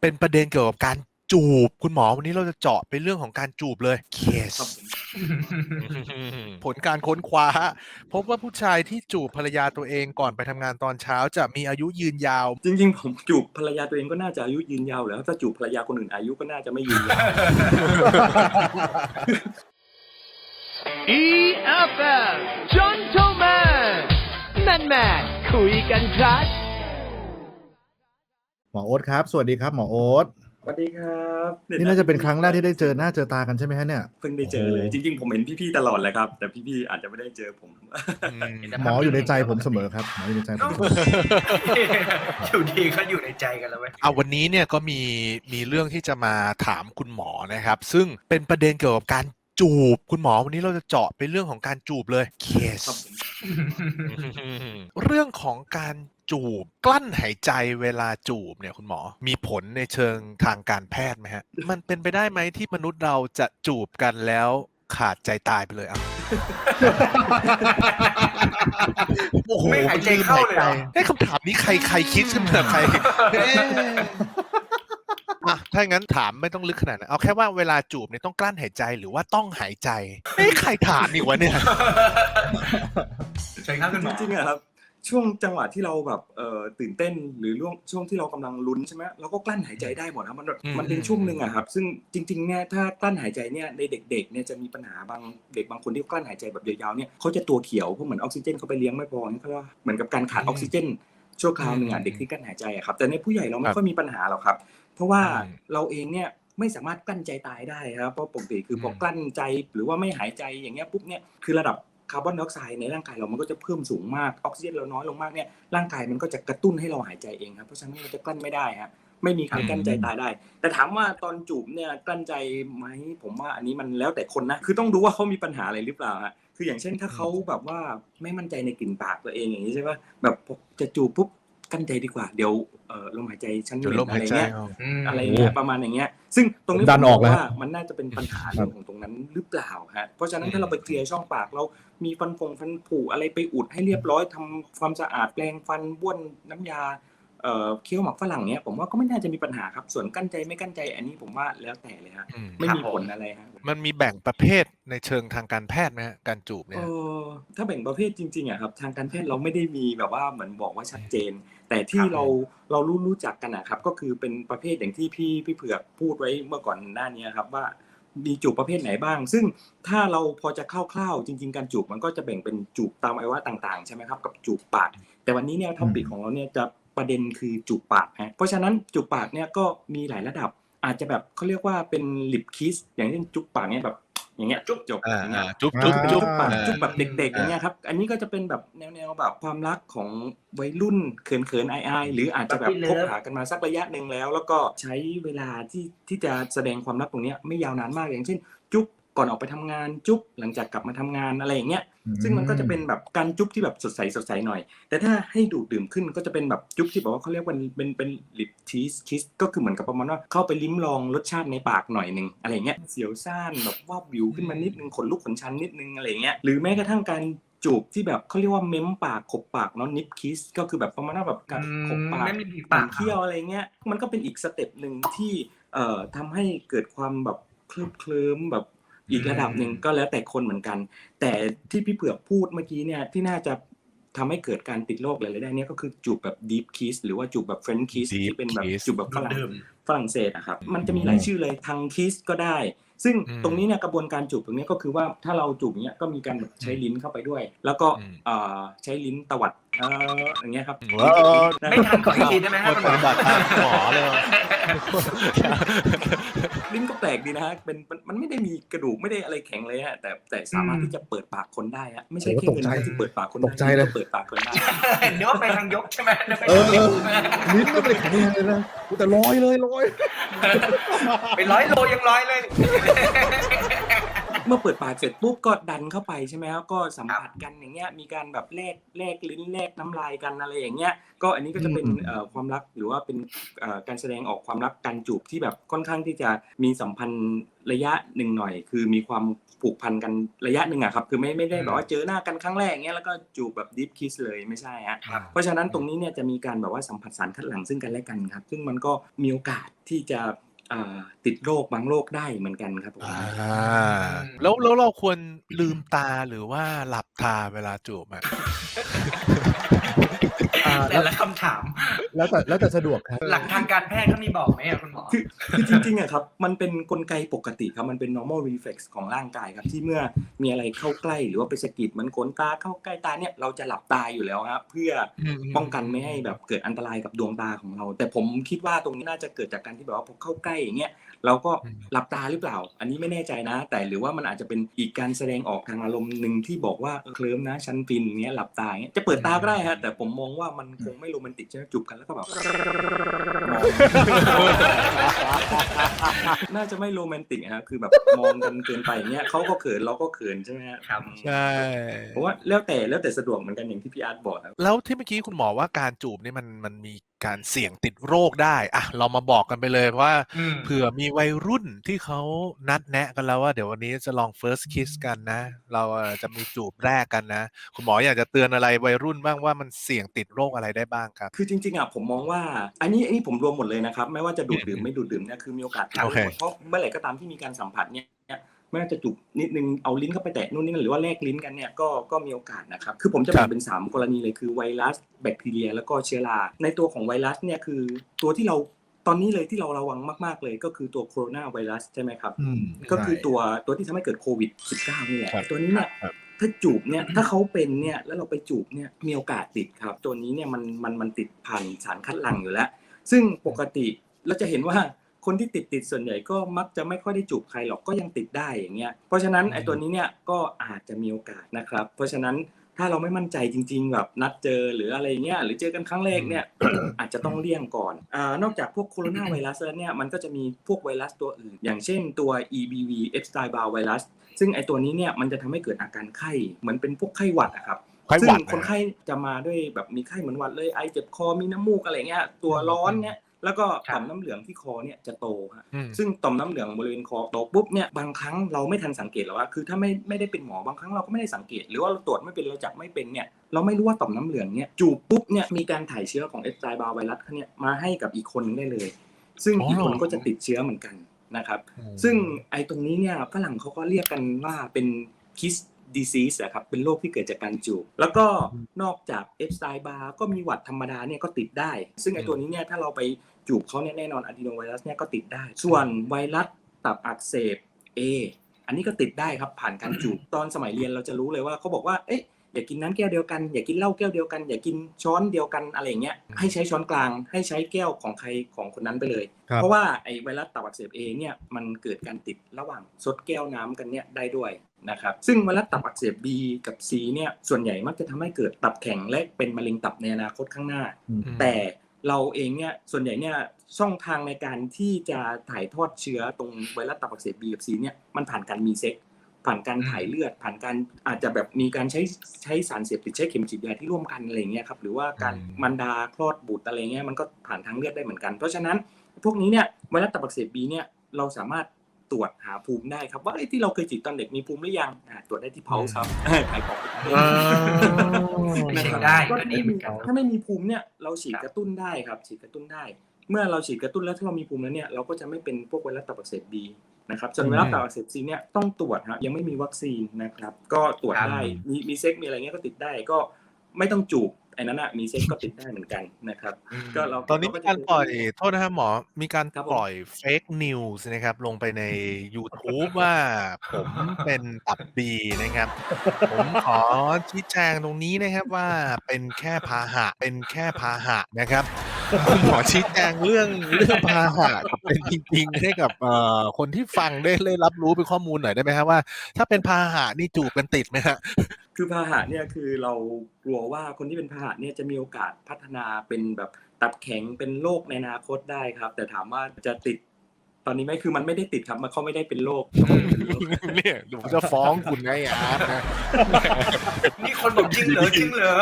เป็นประเด็นเกี่ยวกับการจูบคุณหมอวันนี้เราจะเจาะไปเรื่องของการจูบเลยเคสครับผมผลการค้นคว้า พบว่าผู้ชายที่จูบภรรยาตัวเองก่อนไปทำงานตอนเช้าจะมีอายุยืนยาว จริง ๆ ผมจูบภรรยาตัวเองก็น่าจะอายุยืนยาวแล้วถ้าจูบภรรยาคนอื่นอายุก็น่าจะไม่ยืนยาว EFM Gentleman แมนแมนคุยกันครับ หมอโอ๊ตครับ สวัสดีครับหมอโอ๊ตสวัสดีครับนี่น่าจะเป็นครั้งแรกที่ได้เจอหน้าเจอตากันใช่ไหมฮะเนี่ยเพิ่งได้เจอเลย จริง ๆ ผมเห็นพี่ๆตลอดแหละครับ แต่พี่ๆอาจจะไม่ได้เจอผมหมออยู่ในใจผมเสมอครับหมออยู่ในใจผมอยู่ดีเขาอยู่ในใจกันแล้วเว้ยเอาวันนี้เนี่ยก็มีมีเรื่องที่จะมาถามคุณหมอนะครับ ซึ่งเป็นประเด็นเกี่ยวกับการจูบคุณหมอวันนี้เราจะเจาะไปเรื่องของการจูบเลยเคสครับผมเรื่องของการ จูบ กลั้นหายใจเวลาจูบเนี่ยคุณหมอ มีผลในเชิงทางการแพทย์ไหมฮะ มันเป็นไปได้ไหมที่มนุษย์เราจะจูบกันแล้วขาดใจตายไปเลยอะโอ้โหไม่หายใจเข้าเลยเหรอ ไอ้ยคำถามนี้ใครใครคิดขึ้นมาใครเอ๊ะอะถ้างั้นถามไม่ต้องลึกขนาดนั้นเอาแค่ว่าเวลาจูบเนี่ยต้องกลั้นหายใจหรือว่าต้องหายใจเอ้ยใครถามอีกวะเนี่ย ใช่ครับคุณหมอจริงๆอะครับ ช่วงจังหวะที่เราแบบเอ่อตื่นเต้นหรือช่วงช่วงที่เรากำลังลุ้นใช่ไหมเราก็กลั้นหายใจได้หมดครับมันแบบอืมมันเป็นช่วงหนึ่งอะครับ ซึ่งจริงๆเนี่ยถ้ากลั้นหายใจเนี่ยในเด็กๆเนี่ยจะมีปัญหาบางเด็กบางคนที่กลั้นหายใจแบบยาวๆเนี่ยเขาจะตัวเขียวเพราะเหมือนออกซิเจนเขาไปเลี้ยงไม่พอเนี่ยเขาเรียกว่าเหมือนกับการขาดออกซิเจนชั่วคราวหนึ่งอะเด็กที่กลั้นหายใจอะครับ แต่ในผู้ใหญ่เราไม่ค่อยมีปัญหาหรอกครับ เพราะว่าอืมเราเองเนี่ยไม่สามารถกลั้นใจตายได้ครับเพราะปกติคือพออมกลั้นใจหรือว่าไม่หายใจอย่างเงี้ยปุ๊บเนี่ยคือระดับ คาร์บอนไดออกไซด์ในร่างกายเรามันก็จะเพิ่มสูงมากออกซิเจนเราน้อยลงมากเนี่ยร่างกายมันก็จะกระตุ้นให้เราหายใจเองครับเพราะฉะนั้นเราจะกลั้นไม่ได้ฮะไม่มีการกลั้นใจตายได้ แต่ถามว่าตอนจูบเนี่ยกลั้นใจไหมผมว่าอันนี้มันแล้วแต่คนนะคือต้องดูว่าเขามีปัญหาอะไรหรือเปล่าฮะคืออย่างเช่นถ้าเขาแบบว่าไม่มั่นใจในกลิ่นปากตัวเองอย่างนี้ใช่ปะแบบจะจูบปุ๊บ กั้นใจดีกว่าเดี๋ยวเออลมหายใจฉันจนเหลม็มนอะหายไรใจเงี้ยออกอะไรเงี้ยประมาณอย่างเงี้ย ซึ่งตรงนี้ดันออกแล้วผมว่ามันน่าจะเป็นปัญหาเรื่องของตรงนั้นหรือเปล่าฮะเพราะฉะนั้นถ้าเราไปเคลียร์ช่องปากเรามีฟันฟงฟันผุอะไรไปอุดให้เรียบร้อยทำความสะอาดแปรงฟันบ้วนน้ำยาเอ่อเคี้ยวหมักฝรั่งเนี้ยผมว่าก็ไม่น่าจะมีปัญหาครับ ส่วนกั้นใจไม่กั้นใจอันนี้ผมว่าแล้วแต่เลยฮะอืมไม่มีครับผมผลอะไรฮะมันมีแบ่งประเภทในเชิงทางการแพทย์ไหมฮะการจูบเอเนี่ยอถ้าแบ่งประเภทจริงๆอะครับ ทางการแพทย์เราไม่ได้มีแบบว่าเหมือนบอกว่าชัดเจน แต่ที่ครับเราเรารู้รู้จักกันนะครับ ก็คือเป็นประเภทอย่างที่พี่พี่เผือกพูดไว้เมื่อก่อนหน้านี้ครับว่ามีจูบประเภทไหนบ้าง ซึ่งถ้าเราพอจะคร่าวๆจริง ๆ การจูบมันก็จะแบ่งเป็นจูบตามอวัยวะต่าง ๆ ใช่ไหมครับกับจูบปาก แต่วันนี้เนี่ยท็อปิกของเราเนี่ยจะประเด็นคือจูบปากฮะเพราะฉะนั้นจูบปากเนี่ยก็มีหลายระดับอาจจะแบบเขาเรียกว่าเป็นลิปคิสอย่างเช่นจุ๊บปากเนี่ยแบบ อย่างเงี้ยจุ๊บจบอ่าอย่างเงี้อ่ายจุ๊บจุ๊บอ่าจุ๊จุ๊บบปากอ่า จุ๊บแบบเด็กๆ อย่างเงี้ยครับ อันนี้ก็จะเป็นแบบแนวๆแบบความรักของวัยรุ่นเขินๆอายๆหรืออาจจะแบบ Puppy คบ love หากันมาสักระยะหนึ่งแล้ว แล้วก็ใช้เวลาที่ที่จะแสดงความรักตรงเนี้ยไม่ยาวนานมากอย่างเช่น จุ๊บ ก่อนออกไปทำงานจุ๊บหลังจากกลับมาทำงานอะไรอย่างเงี้ยซึ่งมันก็จะเป็นแบบการจุ๊บที่แบบสดใสสดใสหน่อย แต่ถ้าให้ดูดดื่มขึ้นก็จะเป็นแบบจุ๊บที่แบบว่าเขาเรียกว่าเป็นเป็นลิปชีสชีสก็คือเหมือนกับประมาณว่าเข้าไปลิ้มลองรสชาติในปากหน่อยหนึ่งอะไรเงี้ยเสียวซ่านแบบว่าบวิวขึ้นมานิดนึงขนลุกขนชันนิดนึงอะไรเงี้ยหรือแม้กระทั่งการจูบที่แบบเขาเรียกว่าเม้มปากขบปากเนาะนิปคิสก็คือแบบประมาณว่าแบบการขบปากไม่มีผีปาปากกเคี้ยวอะไรเงี้ยมันก็เป็นอีกสเต็ปหนึ่งที่เอ่อทำให้เกิดความแบบเคลิ้มเคลิ้มแบบ อีกระดับหนึ่งก็แล้วแต่คนเหมือนกัน แต่ที่พี่เผือกพูดเมื่อกี้เนี่ยที่น่าจะทำให้เกิดการติดโรคอะไรได้เนี่ยก็คือจูบแบบ deep kiss หรือว่าจูบแบบ French kiss Deep ที่เป็นแบบ kiss จูบแบบฝรั่งเดิมฝรั่งเศสอะครับมันจะมีหลายชื่อเลยทางคิสก็ได้ ซึ่งอืมตรงนี้เนี่ยกระบวนการจูบตรงนี้ก็คือว่าถ้าเราจูบอย่างเงี้ยก็มีการแบบใช้ลิ้นเข้าไปด้วย แล้วก็อืมเอ่อใช้ลิ้นตวัด เอ่ออย่างเงี้ยครับว้าวไม่ทันขออีกทีได้ไหมฮะคนคุณหมอปฏิบัติตามหมอเลยว่ะลิ้นก็แปลกดีนะฮะเป็นมันมันไม่ได้มีกระดูกไม่ได้อะไรแข็งเลยฮะแต่แต่สามารถอืมที่จะเปิดปากคนได้ฮะไม่ใช่โอ้แค่ตกเงินใจนะที่เปิดปากคนได้ตกใจเลยเปิดปากคนได้นึกว่าไปทางยกใช่ไหมนึกว่าไปเอทาองยเอกอลิ้นก็ไม่ได้แข็งแรงเลยนะแต่ลอยเลยลอยไปร้อยโลยังร้อยเลยเมื่อเปิดปากเสร็จปุ๊บก็ดันเข้าไปใช่ไหมครับก็สัมผัสกันอย่างเงี้ยมีการแบบแลกแลกลิ้นแลกน้ำลายกันอะไรอย่างเงี้ยก็อันนี้ก็จะเป็นอืมเอ่อความรักหรือว่าเป็นเอ่อการแสดงออกความรักการจูบที่แบบค่อนข้างที่จะมีสัมพันธ์ระยะหนึ่งหน่อย คือมีความผูกพันกันระยะหนึ่งอะครับคือไม่ไม่ได้แบบว่าเจอหน้ากันครั้งแรกเงี้ยแล้วก็จูบแบบดิฟคิสเลยไม่ใช่ฮะครับเพราะฉะนั้นตรงนี้เนี่ยจะมีการแบบว่าสัมผัสสารคัดหลั่งซึ่งกันและกันครับ ซึ่งมันก็มีโอกาสที่จะอ่า ติดโรคบางโรคได้เหมือนกันครับผมอ่าแล้วแล้วเราควรลืมตาหรือว่าหลับตาเวลาจูบอะ อ่าแล้แต่วละคำถาม แล้วแต่แล้วแต่สะดวกครับ หลักทางการแพทย์เขามีบอกไหมอะคุณหมอ คือคือจริงๆอะครับ มันเป็นกลไกปกติครับ มันเป็น normal reflex ของร่างกายครับ ที่เมื่อมีอะไรเข้าใกล้ หรือว่าไปสะกิดเหมือนขนตาเข้าใกล้ตาเนี่ยเราจะหลับตาอยู่แล้วครับเพื่ออมป้องกันไม่ให้แบบเกิดอันตรายกับดวงตาของเรา แต่ผมคิดว่าตรงนี้น่าจะเกิดจากการที่แบบว่าพอเข้าใกล้อย่างเงี้ย เราก็หลับตาหรือเปล่า อันนี้ไม่แน่ใจนะ แต่หรือว่ามันอาจจะเป็นอีกการแสดงออกทางอารมณ์หนึ่งที่บอกว่าเออเคลิ้มนะฉันฟินเงี้ยหลับตาเงี้ยจะเปิดตาก็ได้ฮะแต่ผมมองว่ามันคงไม่โรแมนติกใช่ไหมจูบกันแล้วก็แบบน่าจะไม่โรแมนติกนะคือแบบมองกันเกินไปอย่างเงี้ยเขาก็เขินเราก็เขินใช่ไหมฮะครับใช่เพราะว่าแล้วแต่แล้วแต่สะดวกเหมือนกันอย่างที่พี่อาร์ตบอกครับแล้วที่เมื่อกี้คุณหมอว่าการจูบนี่มันมันมี การเสี่ยงติดโรคได้อะเรามาบอกกันไปเลยว่าอืมเผื่อมีวัยรุ่นที่เขานัดแนะกันแล้วว่าเดี๋ยววันนี้จะลอง first kiss กันนะ เราเอ่อจะมีจูบแรกกันนะ คุณหมออยากจะเตือนอะไรวัยรุ่นบ้างว่ามันเสี่ยงติดโรคอะไรได้บ้างครับ คือจริงๆอะผมมองว่า อันนี้อันนี้ผมรวมหมดเลยนะครับ ไม่ว่าจะดูดดื่มไม่ดูดดื่มเนี่ยคือมีโอกาสติดโอเคหมดเพราะเมื่อไหร่ก็ตามที่มีการสัมผัสเนี่ย ไม่ว่าจะจุบนิดนึงเอาลิ้นเข้าไปแตะนู่นนี่นั่นหรือว่าแลกลิ้นกันเนี่ยก็ก็มีโอกาสนะครับคือผมจะแบ่งเป็นสามกรณีเลยคือไวรัสแบคทีเรีย แล้วก็เชื้อราในตัวของไวรัสเนี่ยคือตัวที่เราตอนนี้เลยที่เราระวังมาก ๆ เลยก็คือตัวโคโรนาไวรัสใช่ไหมครับอืมก็คือใช่ตัวตัวที่ทำให้เกิดโควิด -19 นี่แหละครับตัวนี้เนี่ยครับถ้าจูบเนี่ยถ้าเขาเป็นเนี่ยแล้วเราไปจูบเนี่ยมีโอกาสติดครับ ตัวนี้เนี่ยมันมันมันติดผ่านสารคัดหลั่งอยู่แล้ว ซึ่งปกติเราจะเห็นว่า คนที่ติดติดส่วนใหญ่ก็มักจะไม่ค่อยได้จูบใครหรอกก็ยังติดได้อย่างเงี้ยเพราะฉะนั้นไอ้ตัวนี้เนี่ยก็อาจจะมีโอกาสนะครับ เพราะฉะนั้นถ้าเราไม่มั่นใจจริง ๆ แบบนัดเจอหรืออะไรเงี้ยหรือเจอกันครั้งแรกเนี่ยอาจจะต้องเลี่ยงก่อนอานอกจากพวกโคโรนาไวรัสแล้วเนี่ยมันก็จะมีพวกไวรัสตัวอื่น อย่างเช่นตัว EBV Epstein-Barr ไวรัสซึ่งไอตัวนี้เนี่ยมันจะทำให้เกิดอาการไข้เหมือนเป็นพวกไข้หวัดอะครับไข้ซึ่หวังดคนนะไข้จะมาด้วยแบบมีไข้เหมือนหวัดเลยไอเจ็บคอมีน้ำมูกอะไรเงี้ยตัวร้อนเนี่ย แล้วก็ครับต่อมน้ำเหลืองที่คอเนี่ยจะโตฮะอืมซึ่งต่อมน้ำเหลืองบริเวณคอโตปุ๊บเนี่ยบางครั้งเราไม่ทันสังเกตหรอกว่าคือถ้าไม่ไม่ได้เป็นหมอบางครั้งเราก็ไม่ได้สังเกต หรือว่าเราตรวจไม่เป็นเราจับไม่เป็นเนี่ยเราไม่รู้ว่าต่อมน้ำเหลืองเนี่ยจูบปุ๊บเนี่ยมีการถ่ายเชื้อของเอสไตบาไวรัสเนี่ยมาให้กับอีกคนหนึงได้เลย ซึ่งอ๋ออีอีกคนก็จะติดเชื้อเหมือนกันนะครับ ซึ่งไอ้ตรงนี้เนี่ยฝรั่งเขาก็เรียกกันว่าเป็น kiss disease อะครับเป็นโรคที่เกิดจากการจูบแล้วก็นอกจาก Epstein Barr ก็มีหวัดธรรมดาเนี่ยก็ติดได้ ซึ่งไอ้ตัวนี้เนี่ยถ้าเราไปจูบเขาเนี่ยแน่นอนอะดีโนไวรัสเนี่ยก็ติดได้ ส่วนไวรัสตับอักเสบ A อันนี้ก็ติดได้ครับผ่านการจูบตอนสมัยเรียนเราจะรู้เลยว่าเขาบอกว่าเอ๊ะ อย่ากินน้ำแก้วเดียวกัน อย่ากินเหล้าแก้วเดียวกัน อย่ากินช้อนเดียวกันอะไรอย่างเงี้ยให้ใช้ช้อนกลาง ให้ใช้แก้วของใครของคนนั้นไปเลยครับเพราะว่าไอ้ไวรัสตับอักเสบเองเนี่ยมันเกิดการติดระหว่างซดแก้วน้ำกันเนี่ยได้ด้วยนะครับซึ่งไวรัสตับอักเสบ B กับ C เนี่ยส่วนใหญ่มักจะทำให้เกิดตับแข็งและเป็นมะเร็งตับในอนาคตข้างหน้าอืมแต่เราเองเนี่ยส่วนใหญ่เนี่ยช่องทางในการที่จะถ่ายทอดเชื้อตรงไวรัสตับอักเสบ B กับ C เนี่ยมันผ่านการมีเซ็ก ผ่านการถ่ายเลือด ผ่านการอาจจะแบบมีการใช้ใช้สารเสพติดใช้เข็มฉีดยาที่ร่วมกันอะไรเงี้ยครับหรือว่าการอืมมันดาคลอดบุตรอะไรเงี้ยมันก็ผ่านทางเลือดได้เหมือนกัน เพราะฉะนั้นพวกนี้เนี่ยไวรัสตับอักเสบบีเนี่ยเราสามารถตรวจหาภูมิได้ครับว่าไอ้ที่เราเคยฉีดตอนเด็กมีภูมิหรือยังอ่าตรวจได้ที่เพาส์ครับขายของอ่าเช็คได้ก็ก็ดีไม่เหมืมีอนกันถ้าไม่มีภูมิเนี่ยเราฉีดครับกระตุ้นได้ครับฉีดกระตุ้นได้ เมื่อเราฉีดกระตุ้นแล้วถ้าเรามีภูมิแล้วเนี่ยเราก็จะไม่เป็นพวกไวรัสตับอักเสบบีนะครับส่วนไวรัสตับอักเสบซีเนี่ยต้องตรวจฮะยังไม่มีวัคซีนนะครับก็ตรวจครับได้มีมีเซ็กมีอะไรเงี้ยก็ติดได้ก็ไม่ต้องจูบไอ้นั้นอะมีเซ็กก็ติดได้เหมือนกันนะครับก็เราตอนนี้มีการปล่อยโทษนะครับหมอมีการครับผมปล่อยเฟกนิวส์นะครับลงไปใน YouTube ว่าผมเป็นตับบีนะครับ ผมขอชี้แจงตรงนี้นะครับว่าเป็นแค่พาหะเป็นแค่พาหะนะครับ คุณหมอชี้แจงเรื่องเรื่องพาหะเป็นจริงๆให้กับเอ่อคนที่ฟังได้ได้รับรู้เป็นข้อมูลหน่อยได้ไหมครับว่า ถ้าเป็นพาหะนี่จูบกันติดไหมฮะคือพาหะเนี่ยคือเรากลัวว่าคนที่เป็นพาหะเนี่ยจะมีโอกาสพัฒนาเป็นแบบตับแข็งเป็นโรคในอนาคตได้ครับ แต่ถามว่าจะติดตอนนี้ไม่คือมันไม่ได้ติดครับมันเขาไม่ได้เป็นโรคเนี่ยเดี๋ยวผมจะฟ้องคุณไงอาร์ตนะนี่คนบอกจริงเหรอจริงเหรอ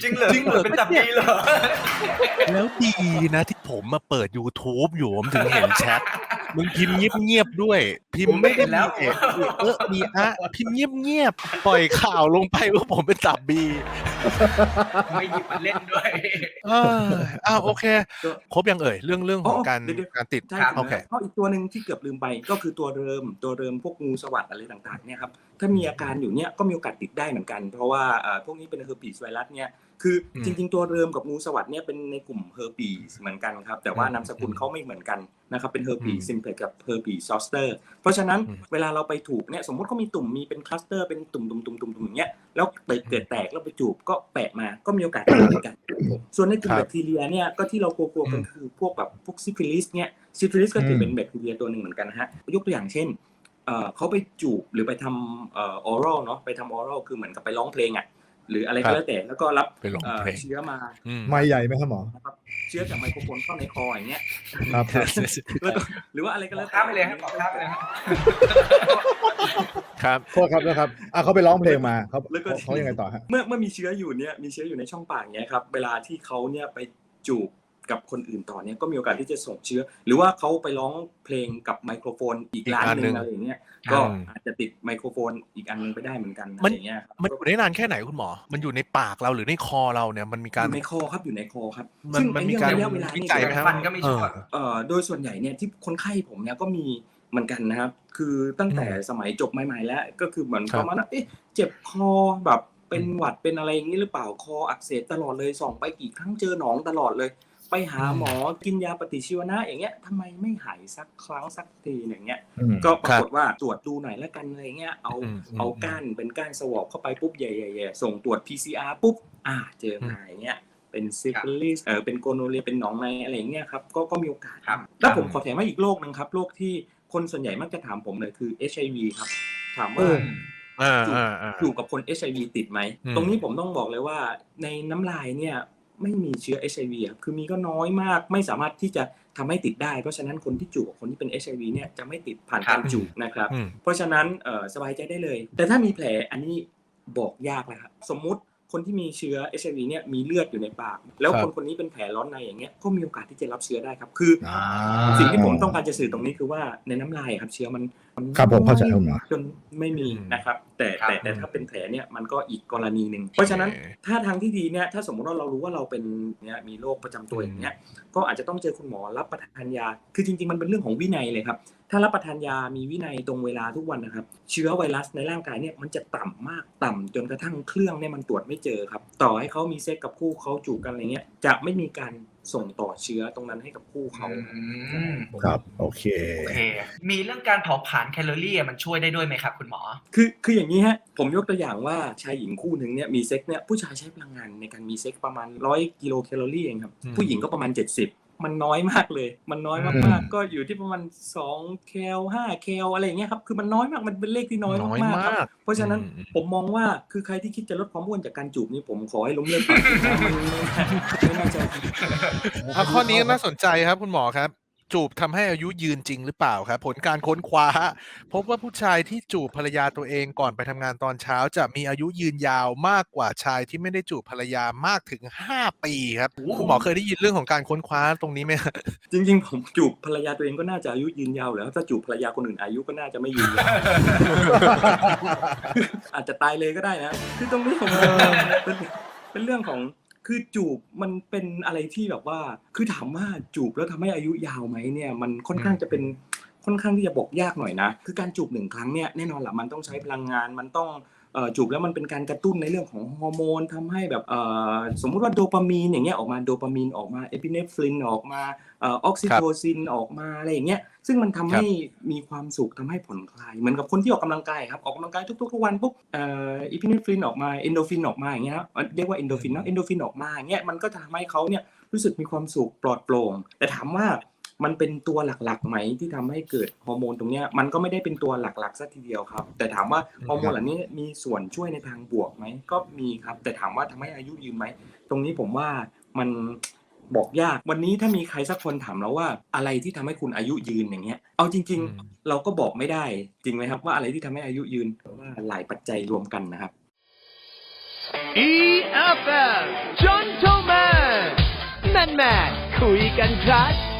จริงเหรอจริงเหรอเป็นตับดีเหรอ แล้วดีนะที่ผมมาเปิด YouTube อยู่ผมถึงเห็นแชทมึงพิมพ์เงียบๆด้วย พิมพ์ไม่ได้มีเอกเออมีอะพิมพ์เงียบๆปล่อยข่าวลงไปว่าผมเป็นตับบี ไม่หยิบมาเล่นด้วย เอออ้าวโอเค ครบยังเอ่ย เรื่องเรื่องของการเดี๋ยวๆ การติด ใช่ครับคโอรับเคเพราะอีกตัวหนึ่งที่เกือบลืมไปก็คือตัวเริมตัวเริมพวกงูสวัสดอะไรต่างๆเนี่ยครับถ้ามีอาการอยู่เนี่ยก็มีโอกาสติดได้เหมือนกัน เพราะว่าเอ่อพวกนี้เป็นเฮอร์ปีสไวรัสเนี่ยคืออมจริง ๆ ตัวเริมกับงูสวัสดเนี่ยเป็นในกลุ่มเฮอร์ปีสเหมือนกันครับแต่ว่าอืมนามสกุลเขาไม่เหมือนกันนะครับเป็นเฮอร์ปีอืมซิมเพกกับเฮอร์ปีซอสเตอร์เพราะฉะนั้นอืม เวลาเราไปถูกเนี่ยสมมติเขามีตุ่มมีเป็นคลัสเตอร์เป็นตุ่มตุ่มตุ่มตุ่มตุ่มอย่างเงี้ยแล้วเกิดเกิดแตกแล้วไปจูบก็แปะมาก็มีโอกาสติดเหมือนกัน ส่วนในกลุ่มครับแบคทีเรียเนี่ยก็ที่เรากลัวๆกันคือพวกแบบพวกซิฟิลิสเนี่ยซิฟิลิสก็ถือเป็นแบคทีเรียตัวหนึ่งเหมือนกันนะฮะยกตัวอย่างเช่นเอ่อเขาไปจูบหรือไปทำเอ่อออรัลเนาะไปทำออรัลคือเหมือนกับไปร้องเพลงอะ หรืออะไรครัก็บแล้วแต่แล้วก็รับไปร้องเอ่อเพลงเชื้อมาอืมไม่ใหญ่ไหมครับหมอนะครับเชื้อจากไมโครโฟนเข้าในคออย่างเงี้ยครับครับแล้วก็หรือว่าอะไรก็แล้วแต่ข้ามไปเลยครับบอกข้ามไปเลยครับครับโทษครับนะครับอะเขาไปร้องเพลงมาเขาแล้วก็เขาเขายังไงต่อฮะเมื่อเมื่อมีเชื้ออยู่เนี่ยมีเชื้ออยู่ในช่องปากเนี้ยครับเวลาที่เขาเนี่ยไปจูบ กับคนอื่นต่อเนี่ยก็มีโอกาสที่จะส่งเชื้อ หรือว่าเขาไปร้องเพลงกับไมโครโฟนอีกอีกร้านอันหหนึ่นึ่งงอะไรอย่างเงี้ยอืมก็อาจจะติดไมโครโฟนอีกอันหนึงไปได้เหมือนกันอะมัไรนอย่างเงี้ยครับมันอยู่ได้นานแค่ไหนคุณหมอ มันอยู่ในปากเราหรือในคอเราเนี่ยมันมีอการยู่ในคอครับอยู่ในคอครับมันซึ่งมันไอ้มีเรื่องการระยะเวลาวินี่จัยไหมครับฟันก็ไม่ชัวร์เอ่อโดยส่วนใหญ่เนี่ยที่คนไข้ผมเนี่ยก็มีเหมือนกันนะครับ คือตั้งแต่สมัยจบใหม่ๆแล้ว ก็คือเหมือนครัปบระมาณว่าเอ๊ะเจ็บคอแบบเป็นหวัดเป็นอะไรอย่างนี้หรือเปล่า คออักเสบตลอดเลยส่องไปกี่ครั้งเจอหนองตลอดเลย ไปหาหมอกินยาปฏิชีวนะอย่างเงี้ยทำไมไม่หายสักครั้งสักทีอย่างเงี้ยอืมก็ปรากฏว่าตรวจดูหน่อยแล้วกันอะไรเงี้ยเอาอืมอืมเอาก้านเป็นก้านสวอปเข้าไปปุ๊บใหญ่ๆๆส่งตรวจ PCR ปุ๊บอ่าเจอมาอย่างเงี้ยเป็นซิฟิลิสเออเป็นโกโนเรียเป็นหนองในอะไรอย่างเงี้ยครับก็ก็มีโอกาสครับแล้วผมขอแถมว่าอีกโรคหนึ่งครับโรคที่คนส่วนใหญ่มักจะถามผมเลยคือ HIV ครับ ถามว่าเอออ่าอ่าอ่าอยู่กับคน HIV ติดไหมอืมตรงนี้ผมต้องบอกเลยว่าในน้ำลายเนี่ย ไม่มีเชื้อ HIV ครับคือมีก็น้อยมาก ไม่สามารถที่จะทำให้ติดได้ เพราะฉะนั้นคนที่จูบกับคนที่เป็น HIV เนี่ยจะไม่ติดผ่านการจูบนะครับอืมเพราะฉะนั้นเอ่อสบายใจได้เลย แต่ถ้ามีแผลอันนี้บอกยากนะครับ สมมุติคนที่มีเชื้อ HIV เนี่ยมีเลือดอยู่ในปาก แล้วครับคนคนนี้เป็นแผลร้อนในอย่างเงี้ยก็มีโอกาสที่จะรับเชื้อได้ครับ คืออ่าสิ่งที่ผมต้องการจะสื่อตรงนี้คือว่าในน้ำลายครับเชื้อมันน ครับผมเข้าใจคุณหมอจนไม่มีอืมนะครับ แต่ครับแต่แต่ถ้าเป็นแผลเนี่ยมันก็อีกกรณีหนึ่งเพราะฉะนั้นโอเคถ้าทางที่ดีเนี่ยถ้าสมมติว่าเรารู้ว่าเราเป็นเนี่ยมีโรคประจำตัวอย่างเงี้ยก็อาจจะต้องเจอคุณหมอรับประทานยา คือจริง ๆ มันเป็นเรื่องของวินัยเลยครับ ถ้ารับประทานยามีวินัยตรงเวลาทุกวันนะครับ เชื้อไวรัสในร่างกายเนี่ยมันจะต่ำมากต่ำจนกระทั่งเครื่องเนี่ยมันตรวจไม่เจอครับ ต่อให้เขามีเซ็กกับคู่เขาจูบกันอะไรเงี้ยจะไม่มีการ ส่งต่อเชื้อตรงนั้นให้กับคู่เขาอืมครับ โอเคโอเค มีเรื่องการเผาผลาญแคลอรี่อะมันช่วยได้ด้วยไหมครับ คุณหมอ คือคืออย่างนี้ฮะ ผมยกตัวอย่างว่าชายหญิงคู่หนึ่งเนี่ยมีเซ็กเนี่ยผู้ชายใช้พลังงานในการมีเซ็กประมาณร้อยกิโลแคลอรี่เองครับอืมผู้หญิงก็ประมาณ 70 มันน้อยมากเลย มันน้อยอืมากมๆก็อยู่ที่ประมาณ2แคล5แคลอะไรอย่างเงี้ยครับ คือมันน้อยมาก มันเป็นเลขที่น้อยน้อยมากๆครับมากเพราะฉะนั้นอืมผมมองว่าคือใครที่คิดจะลดความอ้วนจากการจูบนี่ผมขอให้ล้มเลิกก่อนนะมันไม่น่าจะอะข้อนี้น่าสนใจครับคุณหมอครับ จูบทำให้อายุยืนจริงหรือเปล่าครับ ผลการค้นคว้า พบว่าผู้ชายที่จูบภรรยาตัวเองก่อนไปทำงานตอนเช้า จะมีอายุยืนยาวมากกว่าชายที่ไม่ได้จูบภรรยามากถึง 5 ปีครับคุณหมอเคยได้ยินเรื่องของการค้นคว้าตรงนี้ไหมครับจริงๆ ผมจูบภรรยาตัวเองก็น่าจะอายุยืนยาวแล้วถ้าจูบภรรยาคนอื่นอายุก็น่าจะไม่ยืนยาวอาจจะตายเลยก็ได้นะคือตรงนี้ผมมองว่าเป็นเป็นเรื่องของ คือจูบมันเป็นอะไรที่แบบว่า คือถามว่าจูบแล้วทำให้อายุยาวไหมเนี่ย มันค่อนข้างจะเป็นค่อนข้างที่จะบอกยากหน่อยนะ คือการจูบหนึ่งครั้งเนี่ยแน่นอนแหละมันต้องใช้พลังงานมันต้องเอ่อ จูบแล้วมันเป็นการกระตุ้นในเรื่องของฮอร์โมนทำให้แบบเอ่อสมมุติว่าโดปามีนอย่างเงี้ยออกมาโดปามีนออกมาเอพิเนฟรินออกมาเออออกซิโทซินออกมาอะไรอย่างเงี้ยซึ่งมันทำให้มีความสุขทำให้ผ่อนคลายเหมือนกับคนที่ออกกำลังกายครับออกกำลังกายทุกๆทุกวันปุ๊บเอ่ออีพิเนฟรินออกมาเอนโดฟินออกมาอย่างเงี้ยนะเรียกว่าเอนโดฟินเนาะเอนโดฟินออกมาอย่างเงี้ยมันก็จะทำให้เขาเนี่ยรู้สึกมีความสุขปลอดโปร่ง แต่ถามว่า มันเป็นตัวหลักๆไหมที่ทำให้เกิดฮอร์โมนตรงเนี้ยมันก็ไม่ได้เป็นตัวหลักๆซะทีเดียวครับ แต่ถามว่าฮอร์โมนเหล่านี้มีส่วนช่วยในทางบวกไหมก็มีครับ แต่ถามว่าทำให้อายุยืนไหมตรงนี้ผมว่ามันบอกยากวันนี้ถ้ามีใครสักคนถามเราว่าอะไรที่ทำให้คุณอายุยืนอย่างเงี้ย เอาจริงอืมๆเราก็บอกไม่ได้จริงไหมครับ ว่าอะไรที่ทำให้อายุยืนว่าหลายปัจจัยรวมกันนะครับ EFM Gentleman แมนแมนคุยกันครับ